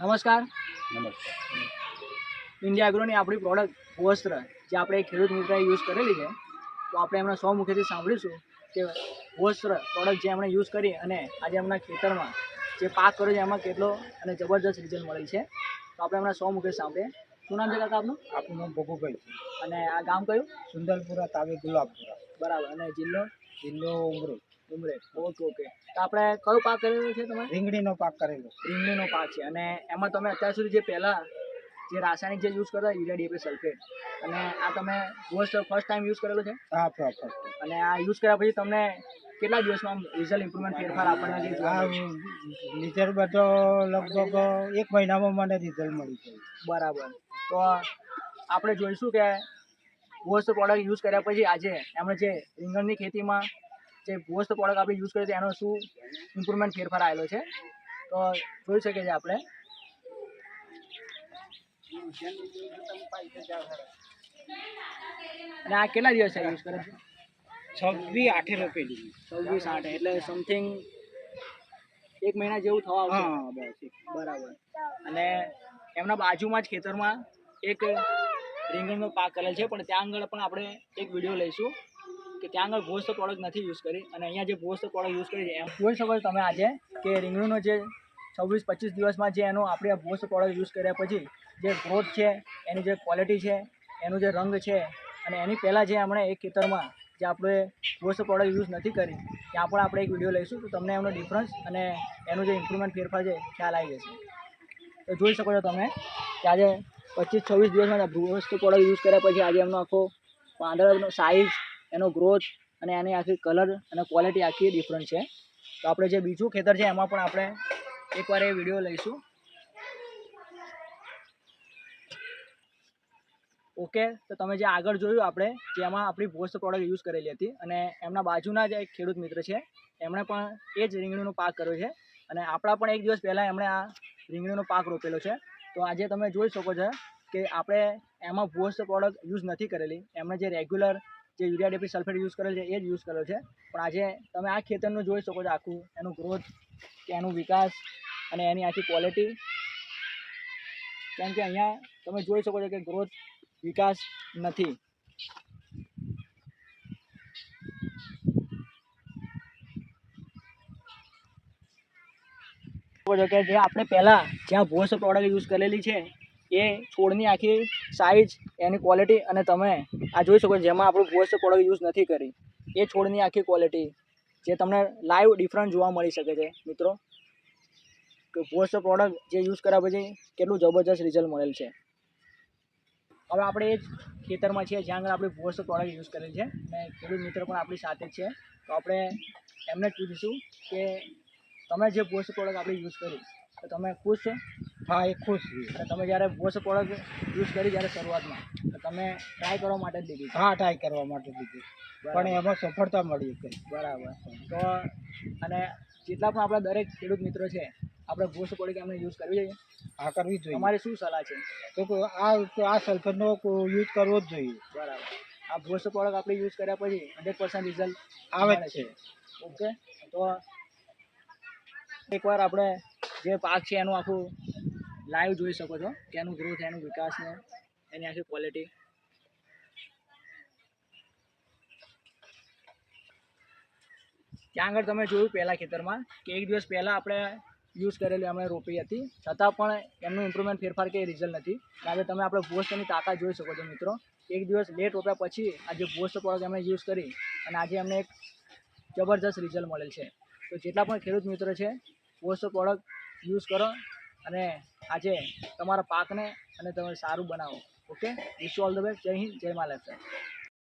નમસ્કાર. નમસ્કાર. ઇન્ડિયા એગ્રોની આપણી પ્રોડક્ટ વસ્ત્ર જે આપણે ખેડૂત મિત્રએ યુઝ કરેલી છે તો આપણે એમના સો મુખેથી સાંભળીશું કે વસ્ત્ર પ્રોડક્ટ જે એમણે યુઝ કરી અને આજે એમના ખેતરમાં જે પાક કર્યો છે એમાં કેટલો અને જબરદસ્ત રિઝલ્ટ મળે છે. તો આપણે એમના સો મુખે સાંભળીએ. શું નામ છે કાકા આપનું? આપણું નામ ભગુભાઈ છે. અને આ ગામ કયું? સુંદરપુરા તાબે ગુલાબપુરા બરાબર. અને જિલ્લો? જિલ્લો ઉમરો. ઉમરે. ઓકે ઓકે તો આપણે કયો પાક કરેલો છે તમારે? રીંગણીનો પાક કરેલો. રીંગણીનો પાક છે. અને એમાં તમે અત્યાર સુધી જે પહેલાં જે રાસાયણિક જે યુઝ કરતા યુરિયા ડીએપી સલ્ફેટ અને આ તમે ફર્સ્ટ ફર્સ્ટ ટાઈમ યુઝ કરેલો છે? હા ફર્સ્ટ અને આ યુઝ કર્યા પછી તમને કેટલા દિવસમાં રિઝલ્ટ ઇમ્પ્રુવમેન્ટ ફેરફાર આપણને? રિઝલ્ટ બધો લગભગ એક મહિનામાં મને રિઝલ્ટ મળી ગયું. બરાબર. તો આપણે જોઈશું કે વોસ્ટ પ્રોડક્ટ યુઝ કર્યા પછી આજે એમણે જે રીંગણની ખેતીમાં જે ભોસ્ટ પ્રોડક્ટ આપણે યુઝ કરીએ છીએ એનો શું ઇમ્પ્રુવમેન્ટ ફેરફાર આવેલો છે. તો જોઈ શકીએ છીએ આપણે. અને આ કેટલા દિવસ છે યુઝ કરે છે? છવ્વીસ આઠે રૂપિયા છવ્વીસ આઠે એટલે સમથિંગ એક મહિના જેવું થવા આવશે. બરાબર. અને એમના બાજુમાં જ ખેતરમાં એક રીંગણનો પાક કરેલ છે પણ ત્યાં આગળ પણ આપણે એક વીડિયો લઈશું. કે ત્યાં આગળ ભોસ્ટ પ્રોડક્ટ નથી યુઝ કરી. અને અહીંયા જે ભોસ્ટ પ્રોડક્ટ યુઝ કરી છે, એમ જોઈ શકો છો તમે આજે કે રીંગણુંનો જે છવ્વીસ, પચીસ દિવસમાં જે એનો આપણે આ ભોસ્ટ પ્રોડક્ટ યુઝ કર્યા પછી જે ગ્રોથ છે, એની જે ક્વોલિટી છે, એનો જે રંગ છે અને એની પહેલાં જે આપણે એક ખેતરમાં જે આપણે ભોસ્ટ પ્રોડક્ટ યુઝ નથી કરી, ત્યાં પણ આપણે એક વીડિયો લઈશું. તો તમને એનો ડિફરન્સ અને એનું જે ઇમ્પ્રુવમેન્ટ ફેરફાર છે, ખ્યાલ આવી જશે. તો જોઈ શકો છો તમે કે આજે પચીસ, છવ્વીસ દિવસમાં ભૂવસ્તુ પ્રોડક્ટ યુઝ કર્યા પછી આજે એમનો આખો પાંદડાનો સાઇઝ એનો ગ્રોથ અને એની આખી કલર અને ક્વોલિટી આખી ડિફરન્ટ છે. તો આપણે જે બીજું ખેતર છે એમાં પણ આપણે એકવાર એ વીડિયો લઈશું. ઓકે તો તમે જે આગળ જોયું આપણે, જેમાં આપણી પોસ્ટ પ્રોડક્ટ યુઝ કરેલી હતી અને એમના બાજુના જ એક ખેડૂત મિત્ર છે, એમણે પણ એ જ રીંગણીનો પાક કર્યો છે અને આપણા પણ એક દિવસ પહેલાં એમણે આ રીંગણીનો પાક રોપેલો છે. તો આજે તમે જોઈ શકો છો કે આપણે એમાં પોસ્ટ પ્રોડક્ટ યુઝ નથી કરેલી, એમણે જે રેગ્યુલર જે યુરિયા ડેપી સલ્ફેટ યુઝ કરેલ છે, એ જ યુઝ કર્યો છે. પણ આજે તમે આ ખેતરનું જોઈ શકો છો આખું, એનું ગ્રોથ, કે એનું વિકાસ, અને એની આખી ક્વોલિટી કેમ કે અહીંયા તમે જોઈ શકો છો કે ગ્રોથ, વિકાસ નથી. કે જે આપણે પહેલાં જ્યાં ભોસ પ્રોડક્ટ યુઝ કરેલી છે એ છોડની આખી સાઇઝ એની ક્વોલિટી અને તમે આ જોઈ શકો જેમાં આપણું ભોસ પ્રોડક્ટ યુઝ નથી કરી. એ છોડની આખી ક્વોલિટી જે તમને લાઈવ ડિફરન્ટ જોવા મળી શકે છે, મિત્રો. કે ભોસ પ્રોડક્ટ જે યુઝ કર્યા પછી કેટલું જબરજસ્ત રિઝલ્ટ મળેલ છે. હવે આપણે એ જ ખેતરમાં છીએ, જ્યાં આગળ આપણે ભોસ પ્રોડક્ટ યુઝ કરેલ છે. અને ખેડૂત મિત્ર પણ આપણી સાથે છે. તો આપણે એમને જ પૂછીશું કે તમે જે ભોસ પ્રોડક્ટ આપણે યુઝ કરી, તો તમે ખુશ હા એ ખુશ અને તમે જ્યારે ભોસ પ્રોડક્ટ યુઝ કરી જ્યારે શરૂઆતમાં. તો તમે ટ્રાય કરવા માટે જ લીધી. હા ટ્રાય કરવા માટે દીધી પણ એમાં સફળતા મળી કે બરાબર. તો અને જેટલા પણ આપણા દરેક ખેડૂત મિત્રો છે આપણે ભોસ પ્રોડક્ટ એમને યુઝ કરવી જોઈએ. આ કરવી જોઈએ. અમારી શું સલાહ છે? તો આ આ સલ્ફરનો યુઝ કરવો જ જોઈએ. બરાબર. આ ભોસ પ્રોડક્ટ આપણે યુઝ કર્યા પછી હંડ્રેડ પર્સન્ટ રિઝલ્ટ આવે છે. ઓકે? તો એકવાર આપણે જે પાક છે એનું આખું લાઈવ જોઈ શકો છો કે એનું ગ્રોથ એનું વિકાસ ને એની આખી ક્વોલિટી ત્યાં આગળ તમે જોયું પહેલાં ખેતરમાં કે એક દિવસ પહેલાં આપણે યુઝ કરેલી અમે રોપી હતી. છતાં પણ એમનું ઇમ્પ્રુવમેન્ટ ફેરફાર કે રિઝલ્ટ નથી. કારણ કે તમે આપણે ભોસ્ટની તાકાત જોઈ શકો છો મિત્રો. એક દિવસ લેટ રોપ્યા પછી આજે ભોસ્ટ પ્રોડક્ટ એમણે યુઝ કરી અને આજે અમને એક જબરજસ્ત રિઝલ્ટ મળેલ છે. તો જેટલા પણ ખેડૂત મિત્રો છે પોસ્ટ પ્રોડક્ટ યુઝ કરો અને આજે તમારા પાકને અને તમે સારું બનાવો. Okay wish all the best Jai Hind, Jai Maharashtra